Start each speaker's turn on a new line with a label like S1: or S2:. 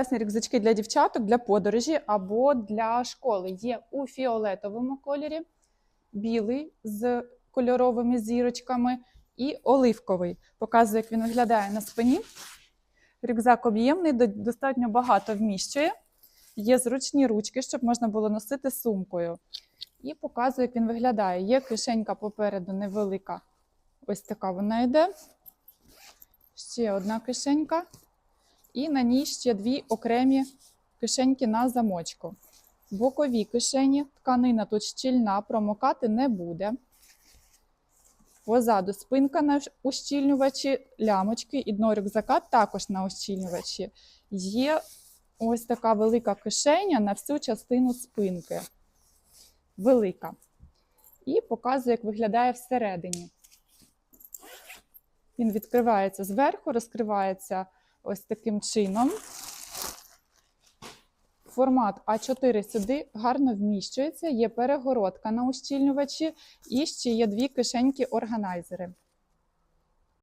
S1: Класні рюкзачки для дівчаток, для подорожі або для школи. Є у фіолетовому кольорі, білий з кольоровими зірочками і оливковий. Показую, як він виглядає на спині. Рюкзак об'ємний, достатньо багато вміщує. Є зручні ручки, щоб можна було носити сумкою. І показую, як він виглядає. Є кишенька попереду невелика. Ось така вона йде. Ще одна кишенька. І на ній ще дві окремі кишеньки на замочку. Бокові кишені, тканина тут щільна, промокати не буде. Позаду спинка на ущільнювачі, лямочки і дно рюкзака також на ущільнювачі. Є ось така велика кишеня на всю частину спинки. Велика. І показую, як виглядає всередині. Він відкривається зверху, розкривається ось таким чином. Формат А4 сюди гарно вміщується, є перегородка на ущільнювачі і ще є дві кишеньки органайзери.